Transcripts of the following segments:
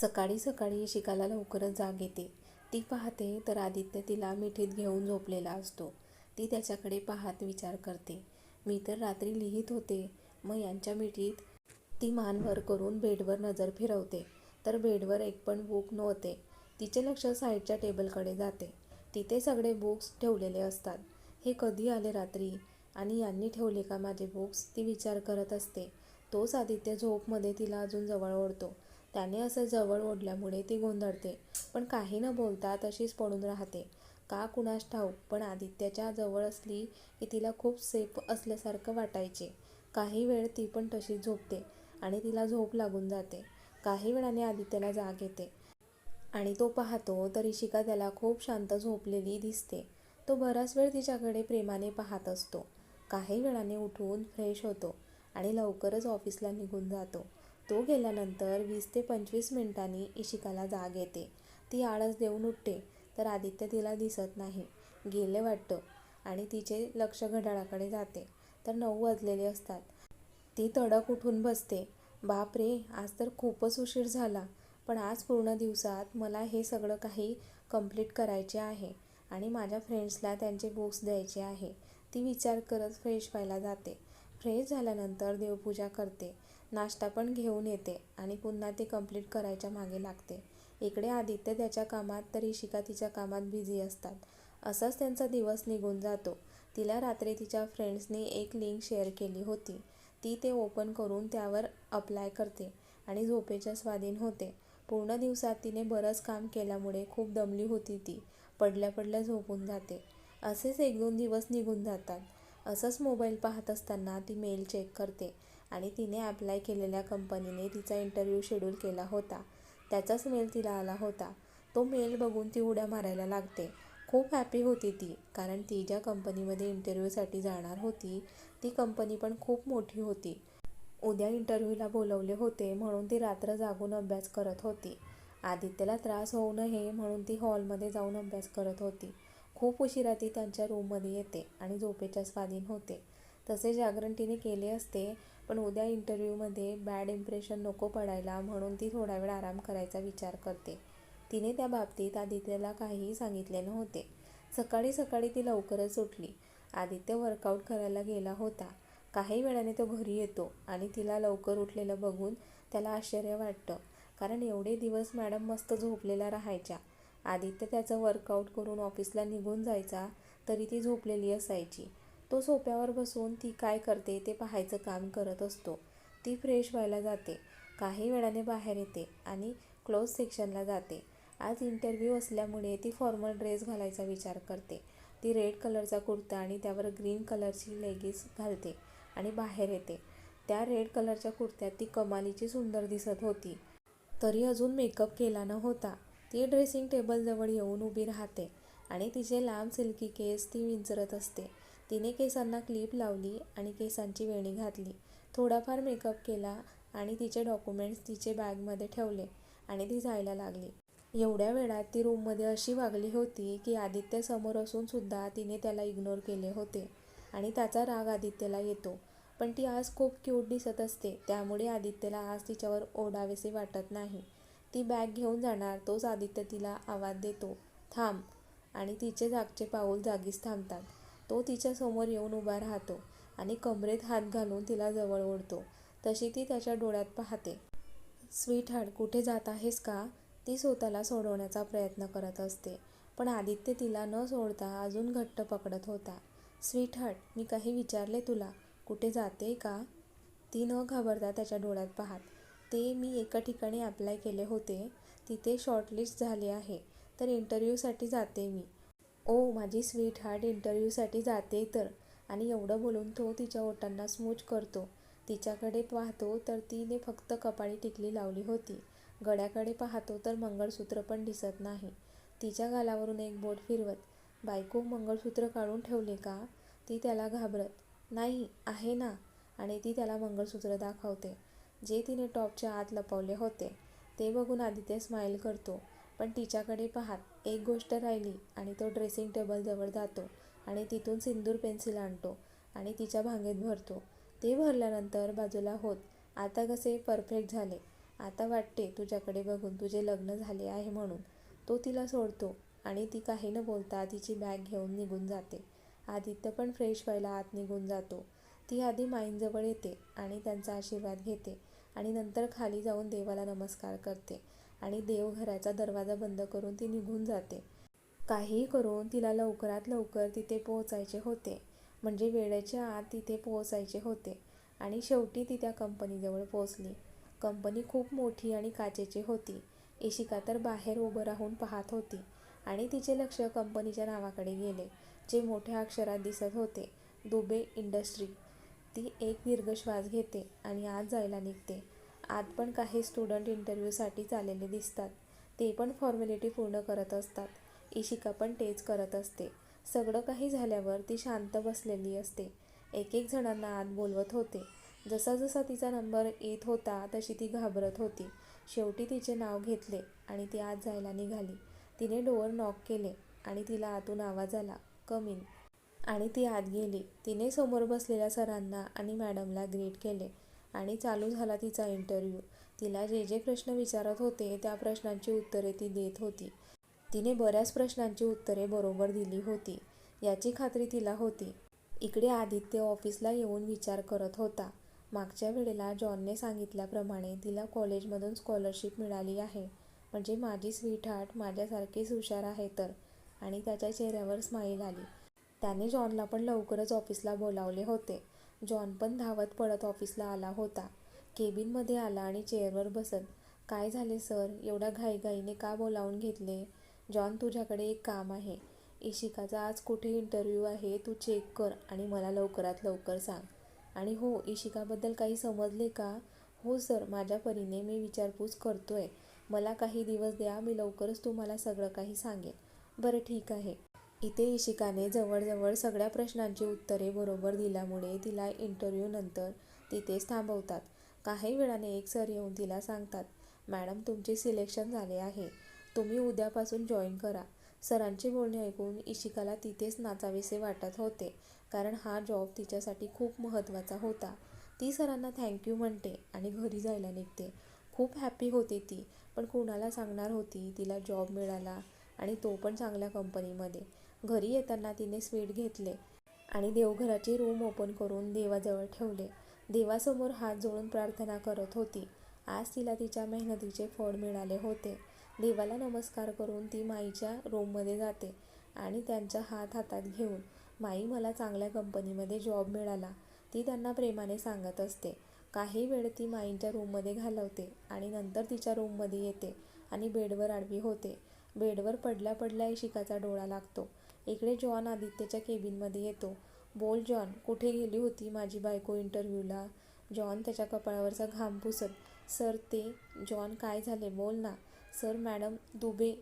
सकाळी सकाळी शिकाला लवकरच जाग येते. ती पाहते तर आदित्य तिला मिठीत घेऊन झोपलेला असतो. ती त्याच्याकडे पाहत विचार करते. मी तर रात्री लिहित होते. मग यांच्या मिठीत ती मानवर करून बेडवर नजर फिरवते. तर बेडवर एक पण बुक नव्हते. तिचे लक्ष साईडच्या टेबलकडे जाते. तिथे सगळे बुक्स ठेवलेले असतात. हे कधी आले रात्री? आणि यांनी ठेवले का माझे बुक्स ती विचार करत असते. तोच आदित्य झोपमध्ये तिला अजून जवळ ओढतो. त्याने असं जवळ ओढल्यामुळे ती गोंधळते पण काही न बोलता तशीच पडून राहते. का कुणास ठाऊक पण आदित्याच्या जवळ असली की तिला खूप सेफ असल्यासारखं वाटायचे. काही वेळ ती पण तशीच झोपते आणि तिला झोप लागून जाते. काही वेळाने आदित्याला जाग येते आणि तो पाहतो तर इशिका त्याला खूप शांत झोपलेली दिसते. तो बराच वेळ तिच्याकडे प्रेमाने पाहत असतो. काही वेळाने उठून फ्रेश होतो आणि लवकरच ऑफिसला निघून जातो. तो गेल्यानंतर वीस ते पंचवीस मिनिटांनी इशिकाला जाग येते. ती आळस देऊन उठते तर आदित्य तिला दिसत नाही. गेले वाटतं आणि तिचे लक्ष घड्याळाकडे जाते तर नऊ वाजलेले असतात. ती तडक उठून बसते. बाप रे आज तर खूपच उशीर झाला पण आज पूर्ण दिवसात मला हे सगळं काही कंप्लीट करायचे आहे आणि माझ्या फ्रेंड्सला त्यांचे बुक्स द्यायचे आहे. ती विचार करत फ्रेश व्हायला जाते. फ्रेश झाल्यानंतर देवपूजा करते. नाश्ता पण घेऊन येते आणि पुन्हा ते कंप्लीट करायच्या मागे लागते. इकडे आदित्य त्याच्या कामात तर इशिका तिच्या कामात बिझी असतात. असाच त्यांचा दिवस निघून जातो. तिला रात्री तिच्या फ्रेंड्सनी एक लिंक शेअर केली होती. ती ते ओपन करून त्यावर अप्लाय करते आणि झोपेच्या स्वाधीन होते. पूर्ण दिवसात तिने बरंच काम केल्यामुळे खूप दमली होती ती. पडल्या पडल्या झोपून जाते. असेच एक दोन दिवस निघून जातात. असंच मोबाईल पाहत असताना ती मेल चेक करते. आणि तिने अप्लाय केलेल्या कंपनीने तिचा इंटरव्ह्यू शेड्यूल केला होता. त्याचाच मेल तिला आला होता. तो मेल बघून ती उड्या मारायला लागते. खूप हॅपी होती ती कारण ती ज्या कंपनीमध्ये इंटरव्ह्यूसाठी जाणार होती ती कंपनी पण खूप मोठी होती. उद्या इंटरव्ह्यूला बोलवले होते म्हणून ती रात्र जागून अभ्यास करत होती. आदित्यला त्रास होऊ नये म्हणून ती हॉलमध्ये जाऊन अभ्यास करत होती. खूप उशिरा ती त्यांच्या रूममध्ये येते आणि झोपेच्या स्वाधीन होते. तसे जागरण तिने केले असते. पण उद्या इंटरव्ह्यूमध्ये बॅड इम्प्रेशन नको पडायला म्हणून ती थोडा वेळ आराम करायचा विचार करते. तिने त्या बाबतीत आदित्यला काहीही सांगितले नव्हते. सकाळी सकाळी ती लवकरच उठली. आदित्य वर्कआउट करायला गेला होता. काही वेळाने तो घरी येतो आणि तिला लवकर उठलेलं बघून त्याला आश्चर्य वाटतं. कारण एवढे दिवस मॅडम मस्त झोपलेल्या राहायच्या. आदित्य त्याचं वर्कआउट करून ऑफिसला निघून जायचा तरी ती झोपलेली असायची. तो सोप्यावर बसून ती काय करते ते पाहायचं काम करत असतो. ती फ्रेश व्हायला जाते. काही वेळाने बाहेर येते आणि क्लोज सेक्शनला जाते. आज इंटरव्ह्यू असल्यामुळे ती फॉर्मल ड्रेस घालायचा विचार करते. ती रेड कलरचा कुर्ता आणि त्यावर ग्रीन कलरची लेगिन्स घालते आणि बाहेर येते. त्या रेड कलरच्या कुर्त्यात ती कमालीची सुंदर दिसत होती. तरी अजून मेकअप केला न होता ती ड्रेसिंग टेबलजवळ येऊन उभी राहते आणि तिचे लांब सिल्की केस ती विंचरत असते. तिने केसांना क्लिप लावली आणि केसांची वेणी घातली. थोडाफार मेकअप केला आणि तिचे डॉक्युमेंट्स तिचे बॅगमध्ये ठेवले आणि ती जायला लागली. एवढ्या वेळात ती रूममध्ये अशी वागली होती की आदित्य समोर असून सुद्धा तिने त्याला इग्नोर केले होते आणि त्याचा राग आदित्यला येतो. पण ती आज खूप क्यूट दिसत असते त्यामुळे आदित्यला आज तिच्यावर ओढावेसे वाटत नाही. ती बॅग घेऊन जाणार तोच आदित्य तिला आवाज देतो थांब आणि तिचे जागचे पाऊल जागीच थांबतात. तो तिच्यासमोर येऊन उभा राहतो आणि कमरेत हात घालून तिला जवळ ओढतो. तशी ती त्याच्या डोळ्यात पाहते. स्वीट हार्ट कुठे जात आहेस का? ती स्वतःला सोडवण्याचा प्रयत्न करत असते पण आदित्य तिला न सोडता अजून घट्ट पकडत होता. स्वीट हार्ट मी काही विचारले तुला. कुठे जाते का? ती न घाबरता त्याच्या डोळ्यात पाहत. ते मी एका ठिकाणी अप्लाय केले होते. तिथे शॉर्टलिस्ट झाले आहे. तर इंटरव्ह्यूसाठी जाते मी. ओ माझी स्वीट हार्ट इंटरव्ह्यूसाठी जाते तर. आणि एवढं बोलून तो तिच्या ओटांना स्मूच करतो. तिच्याकडे पाहतो तर तिने फक्त कपाळी टिकली लावली होती. गड्याकडे पाहतो तर मंगळसूत्र पण दिसत नाही. तिच्या गालावरून एक बोट फिरवत बायको मंगळसूत्र काढून ठेवले का? ती त्याला घाबरत नाही आहे ना. आणि ती त्याला मंगळसूत्र दाखवते जे तिने टॉपच्या आत लपवले होते. ते बघून आदित्य स्माईल करतो पण तिच्याकडे पाहत एक गोष्ट राहिली आणि तो ड्रेसिंग टेबलजवळ जातो आणि तिथून सिंदूर पेन्सिल आणतो आणि तिच्या भांगेत भरतो. ते भरल्यानंतर बाजूला होत आता कसे परफेक्ट झाले. आता वाटते तुझ्याकडे बघून तुझे लग्न झाले आहे म्हणून. तो तिला सोडतो आणि ती काही न बोलता तिची बॅग घेऊन निघून जाते. आदित्य पण फ्रेश व्हायला आत निघून जातो. ती आधी माईंजवळ येते आणि त्यांचा आशीर्वाद घेते आणि नंतर खाली जाऊन देवाला नमस्कार करते. आणि देवघराचा दरवाजा बंद करून ती निघून जाते. काहीही करून तिला लवकरात लवकर तिथे पोहोचायचे होते. म्हणजे वेळेच्या आत तिथे पोहोचायचे होते आणि शेवटी ती त्या कंपनीजवळ पोहोचली. कंपनी खूप मोठी आणि काचेची होती. इशिका तर बाहेर उभं राहून पाहत होती आणि तिचे लक्ष कंपनीच्या नावाकडे गेले जे मोठ्या अक्षरात दिसत होते दुबे इंडस्ट्री. ती एक दीर्घ श्वास घेते आणि आत जायला निघते. आत पण काही स्टुडंट इंटरव्ह्यूसाठी आलेले दिसतात. ते पण फॉर्मॅलिटी पूर्ण करत असतात. इशिका पण तेच करत असते. सगळं काही झाल्यावर ती शांत बसलेली असते. एक एक जणांना आत बोलवत होते. जसा जसा तिचा नंबर येत होता तशी ती घाबरत होती. शेवटी तिचे नाव घेतले आणि ती आत जायला निघाली. तिने डोअर नॉक केले आणि तिला आतून आवाज आला कमीन आणि ती आत गेली. तिने समोर बसलेल्या सरांना आणि मॅडमला ग्रीट केले. आणि चालू झाला तिचा इंटरव्ह्यू तिला जे जे प्रश्न विचारत होते त्या प्रश्नांची उत्तरे ती देत होती. तिने बऱ्याच प्रश्नांची उत्तरे बरोबर दिली होती. याची खात्री तिला होती. इकडे आदित्य ऑफिसला येऊन विचार करत होता. मागच्या वेळेला जॉनने सांगितल्याप्रमाणे तिला कॉलेजमधून स्कॉलरशिप मिळाली आहे. म्हणजे माझी स्वीटहार्ट माझ्यासारखीच हुशार आहे तर. आणि त्याच्या चेहऱ्यावर स्माईल आली. त्याने जॉनला पण लवकरच ऑफिसला बोलावले होते. जॉन पण धावत पळत ऑफिसला आला होता. केबिनमध्ये आला आणि चेअरवर बसत काय झाले सर? एवढ्या घाईघाईने का बोलावून घेतले? जॉन तुझ्याकडे एक काम आहे. इशिकाचा आज कुठे इंटरव्ह्यू आहे तू चेक कर आणि मला लवकरात लवकर सांग. आणि हो इशिकाबद्दल काही समजले का? हो सर. माझ्या परीने मी विचारपूस करतोय. मला काही दिवस द्या मी लवकरच तुम्हाला सगळं काही सांगेन. बरं ठीक आहे. इथे इशिकाने जवळजवळ सगळ्या प्रश्नांची उत्तरे बरोबर दिल्यामुळे तिला इंटरव्ह्यूनंतर तिथेच थांबवतात. काही वेळाने एक सर येऊन तिला सांगतात मॅडम तुमचे सिलेक्शन झाले आहे. तुम्ही उद्यापासून जॉईन करा. सरांचे बोलणे ऐकून इशिकाला तिथेच नाचावेसे वाटत होते कारण हा जॉब तिच्यासाठी खूप महत्त्वाचा होता. ती सरांना थँक्यू म्हणते आणि घरी जायला निघते. खूप हॅपी होते ती पण कोणाला सांगणार होती तिला जॉब मिळाला आणि तो पण चांगल्या कंपनीमध्ये घरी येताना तिने स्वीट घेतले आणि देवघराची रूम ओपन करून देवाजवळ ठेवले. देवासमोर हात जोडून प्रार्थना करत होती. आज तिला तिच्या मेहनतीचे फळ मिळाले होते. देवाला नमस्कार करून ती माईच्या रूममध्ये जाते आणि त्यांच्या हात हातात घेऊन माई मला चांगल्या कंपनीमध्ये जॉब मिळाला ती त्यांना प्रेमाने सांगत असते. काही वेळ ती माईंच्या रूममध्ये घालवते आणि नंतर तिच्या रूममध्ये येते आणि बेडवर आडवी होते. बेडवर पडल्या पडल्या इशिकाचा डोळा लागतो. इकडे जॉन आदित्यच्या केबिनमध्ये येतो. बोल जॉन. कुठे गेली होती माझी बायको इंटरव्ह्यूला? जॉन त्याच्या कपाळावरचा घाम पुसत सर ते जॉन काय झाले? बोल ना. Sir madam Dubey.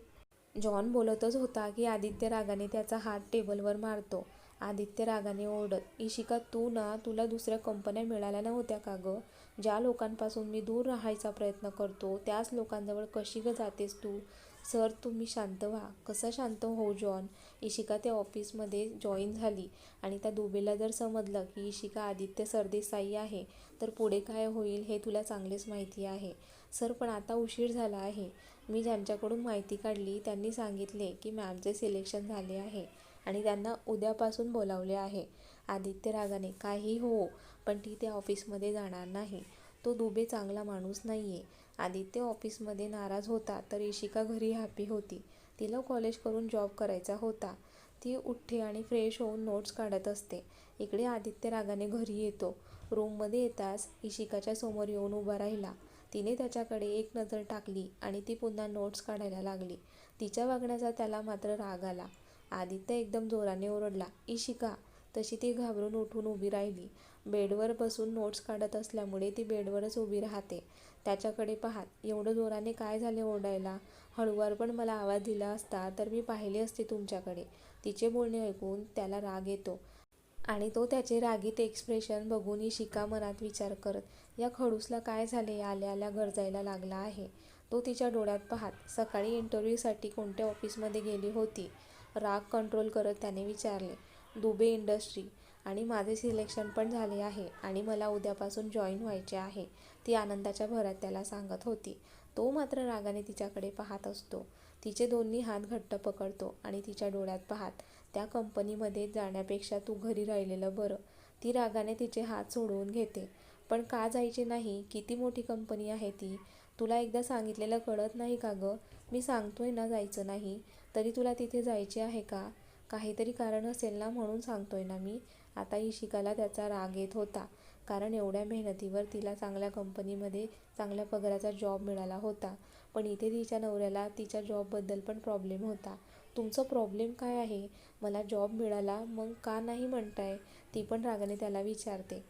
जॉन बोलतच होता की आदित्य रागाने त्याचा हात टेबलवर मारतो. आदित्य रागाने ओरडत इशिका तू ना तुला दुसऱ्या कंपन्या मिळाल्या नव्हत्या का गं? ज्या लोकांपासून मी दूर राहायचा प्रयत्न करतो त्याच लोकांजवळ कशी ग जातेस तू? सर तुम्ही शांत व्हा. कसं शांत हो जॉन? इशिका त्या ऑफिसमध्ये जॉईन झाली आणि त्या दुबेला जर समजलं की इशिका आदित्य सरदेसाई आहे तर पुढे काय होईल हे तुला चांगलेच माहिती आहे. सर पण आता उशीर झाला आहे. मी ज्यांच्याकडून माहिती काढली त्यांनी सांगितले की मॅमचे सिलेक्शन झाले आहे आणि त्यांना उद्यापासून बोलावले आहे. आदित्य रागाने काही हो पण ती त्या ऑफिसमध्ये जाणार नाही. तो दुबे चांगला माणूस नाही आहे आदित्य ऑफिसमध्ये नाराज होता तर इशिका घरी हॅपी होती. तिला कॉलेज करून जॉब करायचा होता. ती उठते आणि फ्रेश होऊन नोट्स काढत असते. इकडे आदित्य रागाने घरी येतो. रूममध्ये येताच इशिकाच्या समोर येऊन उभा राहिला. तिने त्याच्याकडे एक नजर टाकली आणि ती पुन्हा नोट्स काढायला लागली. तिच्या वागण्याचा त्याला मात्र राग आला. आदित्य एकदम जोराने ओरडला इशिका. तशी ती घाबरून उठून उभी राहिली. बेडवर बसून नोट्स काढत असल्यामुळे ती बेडवरच उभी राहते. त्याच्याकडे पाहात. एवढं जोराने काय झाले ओरडायला? हळूवार पण मला आवाज दिला असता तर मी पाहिले असते तुमच्याकडे. तिचे बोलणे ऐकून त्याला राग येतो. आणि तो त्याचे रागीत एक्सप्रेशन बघून शिका मनात विचार करत या खडूसला काय झाले? आल्या आल्या गरजायला लागला आहे. तो तिच्या डोळ्यात पाहत. सकाळी इंटरव्ह्यूसाठी कोणत्या ऑफिसमध्ये गेली होती? राग कंट्रोल करत त्याने विचारले. दुबे इंडस्ट्री आणि माझे सिलेक्शन पण झाले आहे आणि मला उद्यापासून जॉईन व्हायचे आहे. ती आनंदाच्या भरात त्याला सांगत होती. तो मात्र रागाने तिच्याकडे पाहत असतो. तिचे दोन्ही हात घट्ट पकडतो आणि तिच्या डोळ्यात पाहत त्या कंपनीमध्ये जाण्यापेक्षा तू घरी राहिलेलं बरं. ती रागाने तिचे हात सोडवून घेते. पण का जायचे नाही? किती मोठी कंपनी आहे ती. तुला एकदा सांगितलेलं कळत नाही का गं? मी सांगतोय ना जायचं नाही. तरी तुला तिथे जायचे आहे का? काहीतरी कारण असेल ना म्हणून सांगतोय ना मी. आता इशिकाला त्याचा राग येत होता. कारण एवढ्या मेहनतीवर तिला चांगल्या कंपनीमध्ये चांगल्या पगाराचा जॉब मिळाला होता. पण इथे तिच्या नवऱ्याला तिच्या जॉबबद्दल पण प्रॉब्लेम होता. तुमचं प्रॉब्लेम काय आहे? मला जॉब मिळाला मग का नाही म्हणताय? ती पण रागाने त्याला विचारते.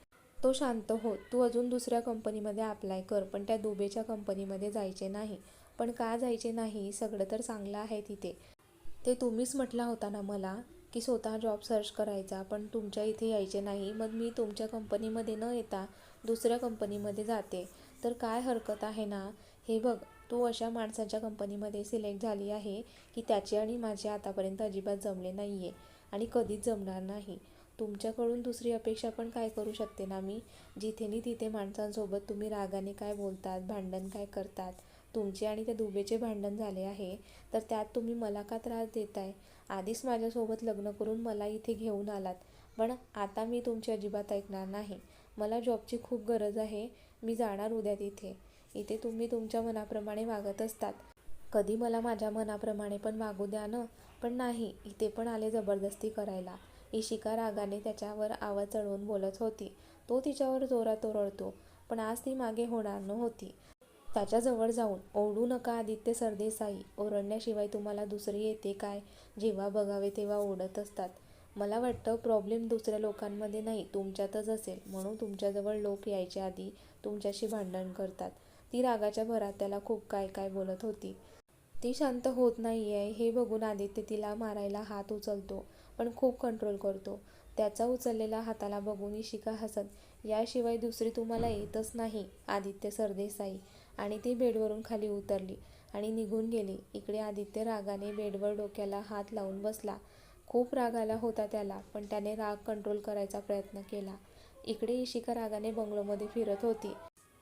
तो शांत हो तू अजून दुसऱ्या कंपनीमध्ये अप्लाय कर पण त्या दुबेच्या कंपनीमध्ये जायचे नाही. पण का जायचे नाही? सगळं तर चांगलं आहे तिथे. ते तुम्हीच म्हटला होता ना मला? की स्वतः जॉब सर्च करायचा पण तुमच्या इथे यायचे नाही मग मी तुमच्या कंपनीमध्ये न येता दुसऱ्या कंपनीमध्ये जाते. तर काय हरकत आहे ना? हे बघ तू अशा माणसाच्या कंपनीमध्ये सिलेक्ट झाली आहे की त्याचे आणि माझे आतापर्यंत अजिबात जमले नाही आहे आणि कधीच जमणार नाही. तुमच्याकडून दुसरी अपेक्षा पण काय करू शकते ना मी? जिथेनी तिथे माणसांसोबत तुम्ही रागाने काय बोलतात भांडण काय करतात तुमचे आणि त्या दुबेचे भांडण झाले आहे तर त्यात तुम्ही मला का त्रास देताय? आधीच माझ्यासोबत लग्न करून मला इथे घेऊन आलात पण आता मी तुमची अजिबात ऐकणार नाही. मला जॉबची खूप गरज आहे मी जाणार उद्या तिथे. इथे तुम्ही तुमच्या मनाप्रमाणे वागत असतात. कधी मला माझ्या मनाप्रमाणे पण वागू द्या ना पण नाही इथे पण आले जबरदस्ती करायला. इशिका रागाने त्याच्यावर आवाज चढवून बोलत होती. तो तिच्यावर जोरात ओरडतो पण आज ती मागे होणार नव्हती. त्याच्याजवळ जाऊन ओढू नका आदित्य सरदेसाई. ओरडण्याशिवाय तुम्हाला दुसरी येते काय? जेव्हा बघावे तेव्हा ओढत असतात. मला वाटतं प्रॉब्लेम दुसऱ्या लोकांमध्ये नाही तुमच्यातच असेल. म्हणून तुमच्याजवळ लोक यायच्या आधी तुमच्याशी भांडण करतात. ती रागाच्या भरात त्याला खूप काय काय बोलत होती. ती शांत होत नाही आहे हे बघून आदित्य तिला मारायला हात उचलतो पण खूप कंट्रोल करतो. त्याचा उचललेला हाताला बघून इशिका हसत याशिवाय दुसरी तुम्हाला येतच नाही आदित्य सरदेसाई. आणि ती बेडवरून खाली उतरली आणि निघून गेली. इकडे आदित्य रागाने बेडवर डोक्याला हात लावून बसला. खूप राग आला होता त्याला पण त्याने राग कंट्रोल करायचा प्रयत्न केला. इकडे इशिका रागाने बंगलोमध्ये फिरत होती.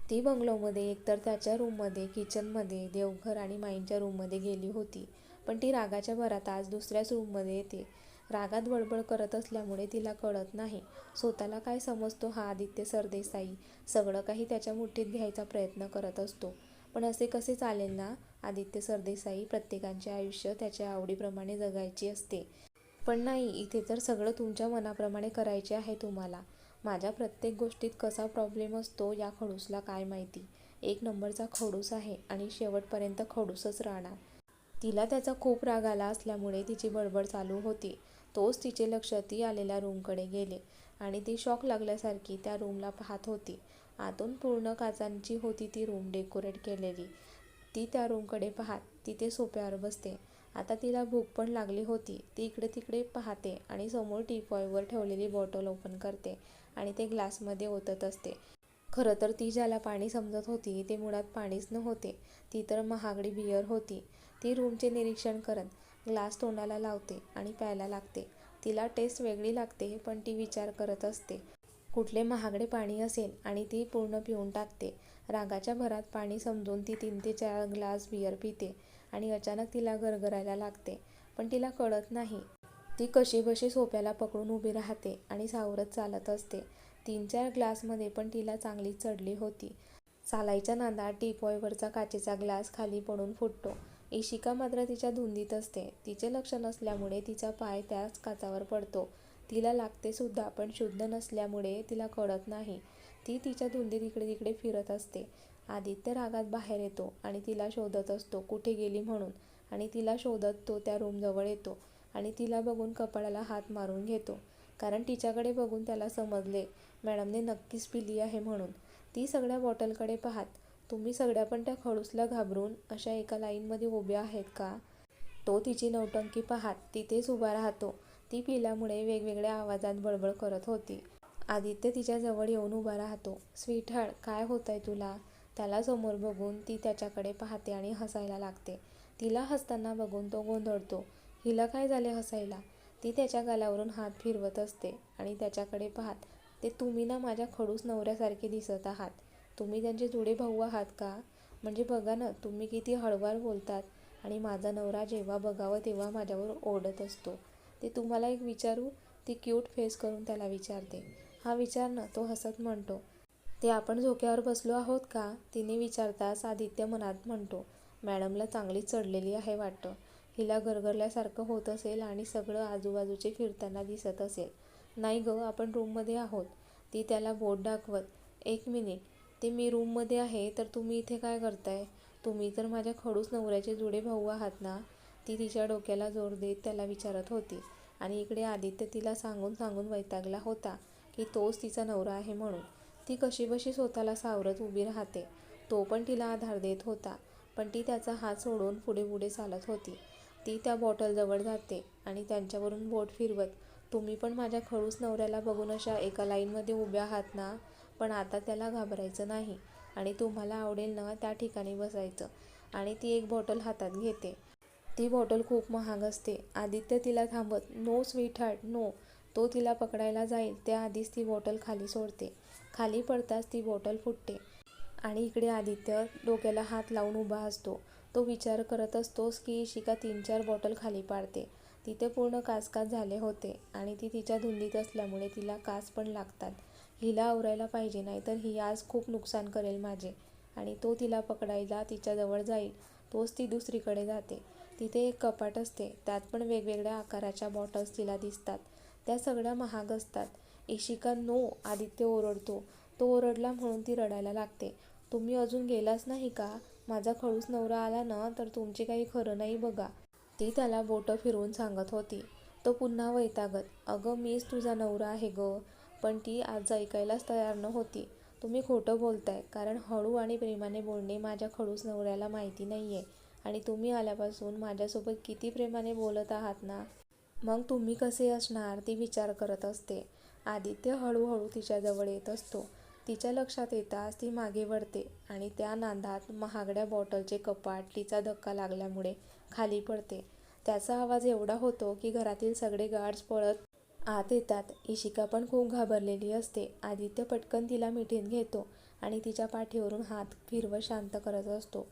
ती बंगलोमध्ये एकतर त्याच्या रूममध्ये किचनमध्ये देवघर आणि माईंच्या रूममध्ये गेली होती. पण ती रागाच्या भरात आज दुसऱ्याच रूममध्ये येते. रागात बडबड करत असल्यामुळे तिला कळत नाही. स्वतःला काय समजतो हा आदित्य सरदेसाई? सगळं काही त्याच्या मुठीत घ्यायचा प्रयत्न करत असतो. पण असे कसे चालेल ना? आदित्य सरदेसाई प्रत्येकांचे आयुष्य त्याच्या आवडीप्रमाणे जगायची असते. पण नाही इथे तर सगळं तुमच्या मनाप्रमाणे करायचे आहे तुम्हाला. माझ्या प्रत्येक गोष्टीत कसा प्रॉब्लेम असतो या खडूसला काय माहिती? एक नंबरचा खडूस आहे आणि शेवटपर्यंत खडूसच राहणार. तिला त्याचा खूप राग आला असल्यामुळे तिची बडबड चालू होती. तोच तिचे लक्ष ती आलेल्या रूमकडे गेले आणि ती शॉक लागल्यासारखी त्या रूमला पाहत होती. आतून पूर्ण काचांची होती ती रूम डेकोरेट केलेली. ती त्या रूमकडे पाहत तिथे सोप्यावर बसते. आता तिला भूक पण लागली होती. ती इकडे तिकडे पाहते आणि समोर टीपॉयवर ठेवलेली बॉटल ओपन करते आणि ते ग्लासमध्ये ओतत असते. खरं तर ती ज्याला पाणी समजत होती ते मुळात पाणीच नव्हते. ती तर महागडी बियर होती. ती रूमचे निरीक्षण करत ग्लास तोंडाला लावते आणि प्यायला लागते. तिला टेस्ट वेगळी लागते पण ती विचार करत असते. कुठले महागडे पाणी असेल आणि ती पूर्ण पिऊन टाकते. रागाच्या भरात पाणी समजून ती तीन ते चार ग्लास बियर पिते आणि अचानक तिला गरगरायला लागते. पण तिला कळत नाही. ती कशीबशी सोप्याला पकडून उभी राहते आणि सावरत चालत असते. तीन चार ग्लासमध्ये पण तिला चांगली चढली होती. चालायच्या नादात टीपॉयवरचा काचेचा ग्लास खाली पडून फुटतो. इशिका मात्र तिच्या धुंदीत असते. तिचे लक्ष नसल्यामुळे तिचा पाय त्याच काचावर पडतो. तिला लागते सुद्धा पण शुद्ध नसल्यामुळे तिला कळत नाही. ती तिच्या धुंदीत इकडे तिकडे फिरत असते. आदित्य रागात बाहेर येतो आणि तिला शोधत असतो कुठे गेली म्हणून. आणि तिला शोधत तो त्या रूमजवळ येतो आणि तिला बघून कपाळाला हात मारून घेतो. कारण तिच्याकडे बघून त्याला समजले मॅडमने नक्कीच पिली आहे म्हणून. ती सगळ्या बॉटलकडे पाहत तुम्ही सगळ्या पण त्या खडूसला घाबरून अशा एका लाईनमध्ये उभ्या आहेत का? तो तिची नौटंकी पाहात तिथेच उभा राहतो. ती पिल्यामुळे वेगवेगळ्या आवाजात बडबड करत होती. आदित्य तिच्याजवळ येऊन उभा राहतो. स्वीटहार्ड काय होतंय तुला? त्याला समोर बघून ती त्याच्याकडे पाहते आणि हसायला लागते. तिला हसताना बघून तो गोंधळतो. हिला काय झाले हसायला? ती त्याच्या गालावरून हात फिरवत असते आणि त्याच्याकडे पाहत ते तुम्ही ना माझ्या खडूस नवऱ्यासारखे दिसत आहात. तुम्ही त्यांचे जुळे भाऊ आहात का? म्हणजे बघा ना तुम्ही किती हळवार बोलतात आणि माझा नवरा जेव्हा बघावं तेव्हा माझ्यावर ओरडत असतो. ते तुम्हाला एक विचारू? ती क्यूट फेस करून त्याला विचारते. हा विचार ना तो हसत म्हणतो. ते आपण झोक्यावर बसलो आहोत का? तिने विचारताच आदित्य मनात म्हणतो. मॅडमला चांगली चढलेली आहे वाटतं. हिला गरगरल्यासारखं होत असेल आणि सगळं आजूबाजूचे फिरताना दिसत असेल. नाही गं आपण रूममध्ये आहोत. ती त्याला बोट दाखवत एक मिनिट ते मी रूममध्ये आहे तर तुम्ही इथे काय करताय? तुम्ही तर माझ्या खडूस नवऱ्याचे जुडे भाऊ आहात ना? ती तिच्या डोक्याला जोर देत त्याला विचारत होती. आणि इकडे आदित्य तिला सांगून सांगून वैतागला होता की तोच तिचा नवरा आहे म्हणून. ती कशीबशी स्वतःला सावरत उभी राहते. तो पण तिला आधार देत होता पण ती त्याचा हात सोडून पुढे पुढे चालत होती. ती त्या बॉटलजवळ जाते आणि त्यांच्यावरून बोट फिरवत तुम्ही पण माझ्या खडूस नवऱ्याला बघून अशा एका लाईनमध्ये उभ्या आहात ना? पण आता त्याला घाबरायचं नाही आणि तुम्हाला आवडेल ना त्या ठिकाणी बसायचं. आणि ती एक बॉटल हातात घेते. ती बॉटल खूप महाग असते. आदित्य तिला थांबत नो स्वीट हार्ट नो. तो तिला पकडायला जाईल. त्याआधीच ती बॉटल खाली सोडते. खाली पडताच ती बॉटल फुटते. आणि इकडे आदित्य डोक्याला हात लावून उभा असतो. तो विचार करत असतोस की इशिका तीन चार बॉटल खाली पाडते. तिथे पूर्ण कासकास झाले होते आणि ती तिच्या धुंदीत असल्यामुळे तिला कास पण लागतात. हिला आवरायला पाहिजे नाही तर ही आज खूप नुकसान करेल माझे. आणि तो तिला पकडायला तिच्याजवळ जाईल. तोच ती दुसरीकडे जाते. तिथे एक कपाट असते. त्यात पण वेगवेगळ्या आकाराच्या बॉटल्स तिला दिसतात. त्या सगळ्या महाग असतात. इशिका नो आदित्य ओरडतो. तो ओरडला म्हणून ती रडायला लागते. तुम्ही अजून गेलाच नाही का? माझा खळूस नवरा आला ना तर तुमचे काही खरं नाही बघा. ती त्याला बोटं फिरवून सांगत होती. तो पुन्हा वैतागत अगं मीच तुझा नवरा आहे गं. पण ती आज ऐकायलाच तयार न होती तुम्ही खोटं बोलताय कारण हळू आणि प्रेमाने बोलणे माझ्या खडूस नवऱ्याला माहिती नाही आहे आणि तुम्ही आल्यापासून माझ्यासोबत किती प्रेमाने बोलत आहात ना? मग तुम्ही कसे असणार? ती विचार करत असते. आदित्य हळूहळू तिच्याजवळ येत असतो. तिच्या लक्षात येताच ती मागे वळते आणि त्या नांदात महागड्या बॉटलचे कपाट तिचा धक्का लागल्यामुळे खाली पडते. त्याचा आवाज एवढा होतो की घरातील सगळे गार्ड्स पळत आत येतात. इशिका पण खूप घाबरलेली असते. आदित्य पटकन तिला मिठीत घेतो आणि तिच्या पाठीवरून हात फिरवत शांत करत असतो.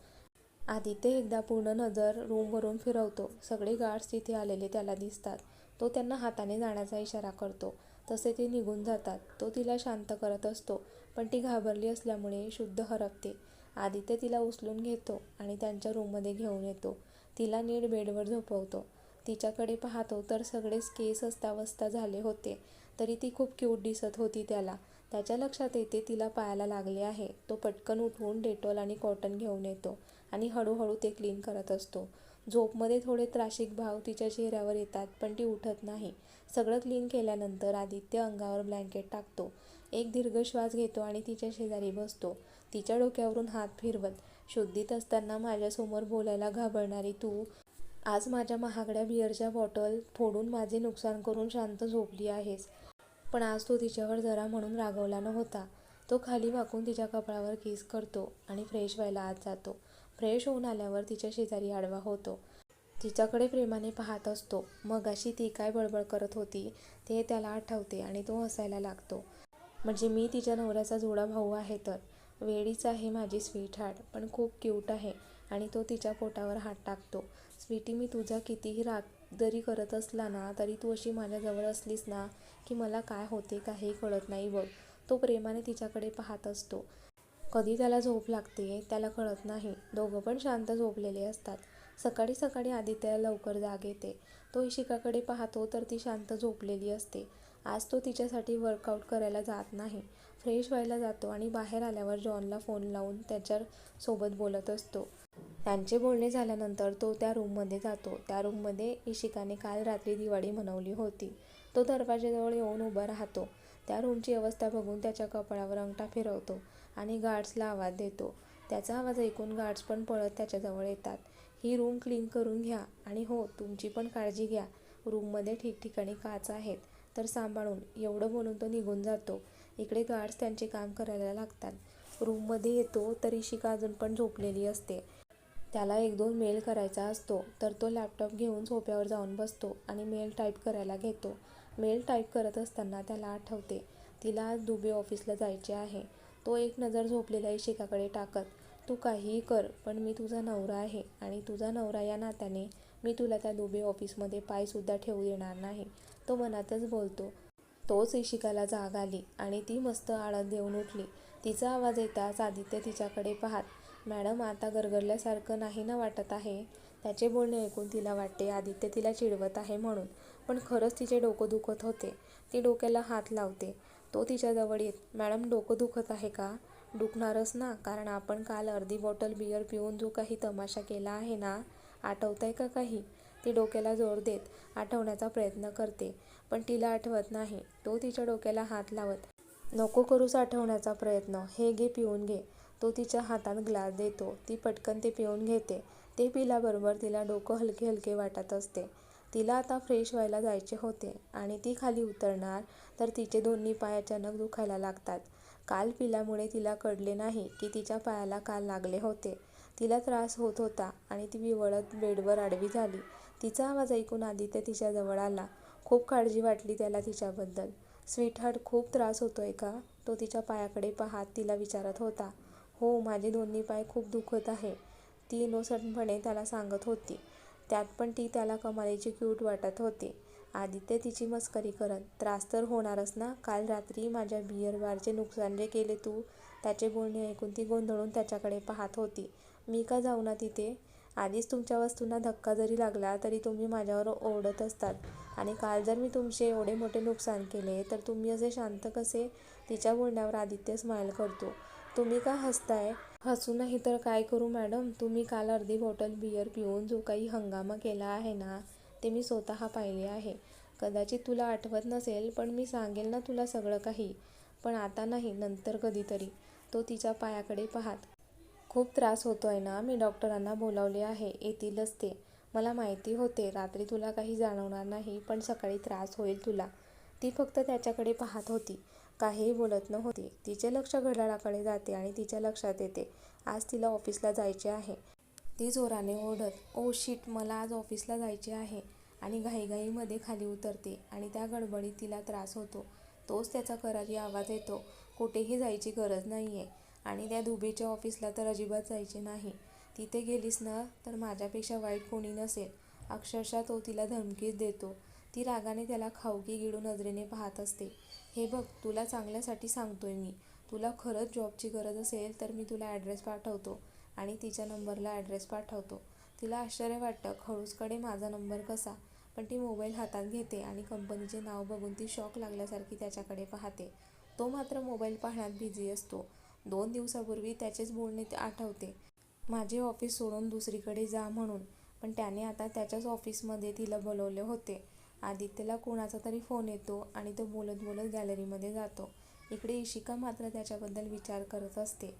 आदित्य एकदा पूर्ण नजर रूमवरून फिरवतो. सगळे गार्ड्स तिथे आलेले त्याला दिसतात. तो त्यांना हाताने जाण्याचा इशारा करतो. तसे ते निघून जातात. तो तिला शांत करत असतो पण ती घाबरली असल्यामुळे शुद्ध हरपते. आदित्य तिला उचलून घेतो आणि त्यांच्या रूममध्ये घेऊन येतो. तिला नीट बेडवर झोपवतो. तिच्याकडे पाहतो तर सगळेच केस अस्तावस्ता झाले होते. तरी ती खूप क्यूट दिसत होती त्याला. त्याच्या लक्षात येते तिला पायाला लागले आहे. तो पटकन उठवून डेटॉल आणि कॉटन घेऊन येतो आणि हळूहळू ते क्लीन करत असतो. झोपमध्ये थोडे त्राशिक भाव तिच्या चेहऱ्यावर येतात पण ती उठत नाही. सगळं क्लीन केल्यानंतर आदित्य अंगावर ब्लँकेट टाकतो. एक दीर्घ श्वास घेतो आणि तिच्या शेजारी बसतो. तिच्या डोक्यावरून हात फिरवत शुद्धीत असताना माझ्यासमोर बोलायला घाबरणारी तू आज माझ्या महागड्या बिअरच्या बॉटल फोडून माझे नुकसान करून शांत झोपली आहेस. पण आज तो तिच्यावर जरा म्हणून रागवला नव्हता. तो खाली वाकून तिच्या कपाळावर किस करतो आणि फ्रेश व्हायला आत जातो. फ्रेश होऊन आल्यावर तिच्या शेजारी आडवा होतो. तिच्याकडे प्रेमाने पाहत असतो मगाशी ती काय बडबड करत होती ते त्याला आठवते आणि तो हसायला लागतो. म्हणजे मी तिच्या नवऱ्याचा जुळा भाऊ आहे तर. वेडीच आहे माझी स्वीट हार्ट पण खूप क्यूट आहे आणि तो तिच्या पोटावर हात टाकतो. स्वीटी मी तुझा कितीही राग जरी करत असला ना तरी तू अशी माझ्याजवळ असलीस ना की मला काय होते काही कळत नाही बघ. तो प्रेमाने तिच्याकडे पाहत असतो. कधी त्याला झोप लागते त्याला कळत नाही. दोघं पण शांत झोपलेले असतात. सकाळी सकाळी आदित्याला लवकर जाग येते. तो इशिकाकडे पाहतो तर ती शांत झोपलेली असते. आज तो तिच्यासाठी वर्कआउट करायला जात नाही. फ्रेश व्हायला जातो आणि बाहेर आल्यावर जॉनला फोन लावून त्याच्यासोबत बोलत असतो. त्यांचे बोलणे झाल्यानंतर तो त्या रूममध्ये जातो. त्या रूममध्ये इशिकाने काल रात्री दिवाळी मनवली होती. तो दरवाजाजवळ येऊन उभा राहतो. त्या रूमची अवस्था बघून त्याच्या कपाळावर अंगठा फिरवतो आणि गार्ड्सला आवाज देतो. त्याचा आवाज ऐकून गार्ड्स पण पळत त्याच्याजवळ येतात. ही रूम क्लीन करून घ्या आणि हो तुमची पण काळजी घ्या. रूममध्ये ठिकठिकाणी काच आहेत. तर सांभाळून. एवढं बोलून तो निघून जातो. इकडे गार्ड्स त्यांचे काम करायला लागतात. रूममध्ये येतो तर इशिका अजून पण झोपलेली असते. त्याला एक दोन मेल करायचा असतो तर तो लॅपटॉप घेऊन सोप्यावर जाऊन बसतो आणि मेल टाईप करायला घेतो. मेल टाईप करत असताना त्याला आठवते तिला आज दुबे ऑफिसला जायचे आहे. तो एक नजर झोपलेल्या इशिकाकडे टाकत तू काहीही कर पण मी तुझा नवरा आहे आणि तुझा नवरा या नात्याने मी तुला त्या दुबे ऑफिसमध्ये पायसुद्धा ठेवू देणार नाही. तो मनातच बोलतो. तोच इशिकाला जाग आली आणि ती मस्त आळत देऊन उठली. तिचा आवाज येताच आदित्य तिच्याकडे पाहत मॅडम आता गरगरल्यासारखं नाही ना वाटत आहे. त्याचे बोलणे ऐकून तिला वाटते आदित्य तिला चिडवत आहे म्हणून. पण खरंच तिचे डोकं दुखत होते. ती डोक्याला हात लावते. तो तिच्याजवळ येत मॅडम डोकं दुखत आहे का? दुखणारच ना कारण आपण काल अर्धी बॉटल बिअर पिऊन जो काही तमाशा केला आहे ना आठवतंय का काही? ती डोक्याला जोर देत आठवण्याचा प्रयत्न करते पण तिला आठवत नाही. तो तिच्या डोक्याला हात लावत नको करूच आठवण्याचा प्रयत्न. हे घे पिऊन घे. तो तिच्या हातात ग्लास देतो. ती पटकन ते पिऊन घेते. ते पिल्याबरोबर तिला डोकं हलके हलके वाटत असते. तिला आता फ्रेश व्हायला जायचे होते आणि ती खाली उतरणार तर तिचे दोन्ही पाय अचानक दुखायला लागतात. काल पिल्यामुळे तिला कळले नाही की तिच्या पायाला काल लागले होते. तिला त्रास होत होता आणि ती विवळत बेडवर आडवी झाली. तिचा आवाज ऐकून आदित्य तिच्याजवळ आला. खूप काळजी वाटली त्याला तिच्याबद्दल. स्वीटहार्ट खूप त्रास होतोय का? तो तिच्या पायाकडे पाहत तिला विचारत होता. हो माझे दोन्ही पाय खूप दुखत आहे. ती इनोसंटपणे त्याला सांगत होती. त्यात पण ती त्याला कमालीची क्यूट वाटत होती. आदित्य तिची मस्करी करत त्रास तर होणारच ना? काल रात्री माझ्या बिअर बारचे नुकसान जे केले तू त्याचे बोलणे ऐकून ती गोंधळून त्याच्याकडे पाहत होती. मी का जाऊ ना तिथे? आधीच तुमच्या वस्तूंना धक्का जरी लागला तरी तुम्ही माझ्यावर ओरडत असतात. आणि काल जर मी तुमचे एवढे मोठे नुकसान केले तर तुम्ही असे शांत कसे? तिच्या बोलण्यावर आदित्य स्माईल करतो. तुम्ही का हसताय? हसू नाही तर काय करू मॅडम? तुम्ही काल अर्धी बॉटल बिअर पिऊन जो काही हंगामा केला आहे ना ते मी स्वतः पाहिले आहे. कदाचित तुला आठवत नसेल पण मी सांगेल ना तुला सगळं काही. पण आता नाही नंतर कधीतरी. तो तिच्या पायाकडे पाहत. खूप त्रास होतोय ना मी डॉक्टरांना बोलावले आहे येतीलच ते. मला माहिती होते रात्री तुला काही जाणवणार नाही पण सकाळी त्रास होईल तुला. ती फक्त त्याच्याकडे पाहत होती. काहीही बोलत नव्हती. तिचे लक्ष घड्याळाकडे जाते आणि तिच्या लक्षात येते. आज तिला ऑफिसला जायचे आहे. ती जोराने ओढत ओ शिट मला आज ऑफिसला जायचे आहे. आणि घाईघाईमध्ये खाली उतरते आणि त्या गडबडीत तिला त्रास होतो. तोच त्याचा करारी आवाज येतो. कुठेही जायची गरज नाही आहे आणि त्या दुबेच्या ऑफिसला तर अजिबात जायचे नाही. तिथे गेलीस ना तर माझ्यापेक्षा वाईट कोणी नसेल. अक्षरशः तो तिला धमकीच देतो. ती रागाने त्याला खाऊकी गिळू नजरेने पाहत असते. हे बघ तुला चांगल्यासाठी सांगतोय मी. तुला खरंच जॉबची गरज असेल तर मी तुला ॲड्रेस पाठवतो आणि तिच्या नंबरला ॲड्रेस पाठवतो. तिला आश्चर्य वाटतं खडूसकडे माझा नंबर कसा? पण ती मोबाईल हातात घेते आणि कंपनीचे नाव बघून ती शॉक लागल्यासारखी त्याच्याकडे पाहते. तो मात्र मोबाईल पाहण्यात बिझी असतो. दोन दिवसापूर्वी त्याचेच बोलणे आठवते. माझे ऑफिस सोडून दुसरीकडे जा म्हणून. पण त्याने आता त्याच्याच ऑफिसमध्ये तिला बोलवले होते. आदित्यला कोणाचा तरी फोन येतो आणि तो बोलत बोलत गॅलरीमध्ये जातो. इकडे इशिका मात्र त्याच्याबद्दल विचार करत असते.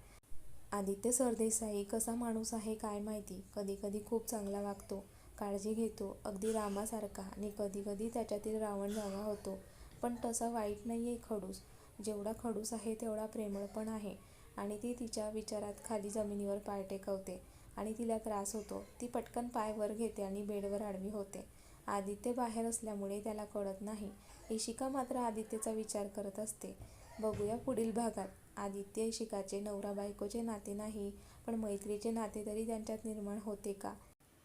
आदित्य सरदेसाई कसा माणूस आहे काय माहिती? कधी कधी खूप चांगला वागतो. काळजी घेतो. अगदी रामासारखा आणि कधी कधी त्याच्यातील रावण जागा होतो. पण तसा वाईट नाही आहे खडूस. जेवढा खडूस आहे तेवढा प्रेमळ पण आहे. आणि ती तिच्या विचारात खाली जमिनीवर पाय टेकवते आणि तिला त्रास होतो. ती पटकन पाय वर घेते आणि बेडवर आडवी होते. आदित्य बाहेर असल्यामुळे त्याला कळत नाही. इशिका मात्र आदित्यचा विचार करत असते. बघूया पुढील भागात. आदित्य इशिकाचे नवरा बायकोचे नाते नाही पण मैत्रीचे नाते तरी त्यांच्यात निर्माण होते का?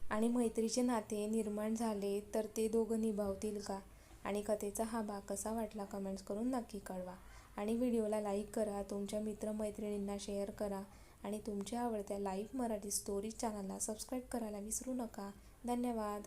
आणि मैत्रीचे नाते निर्माण झाले तर ते दोघं निभावतील का? आणि कथेचा हा भाग कसा वाटला कमेंट्स करून नक्की कळवा. आणि व्हिडिओला लाईक करा तुमच्या मित्रमैत्रिणींना शेअर करा आणि तुमच्या आवडत्या लाईव्ह मराठी स्टोरी चॅनलला सबस्क्राईब करायला विसरू नका. धन्यवाद.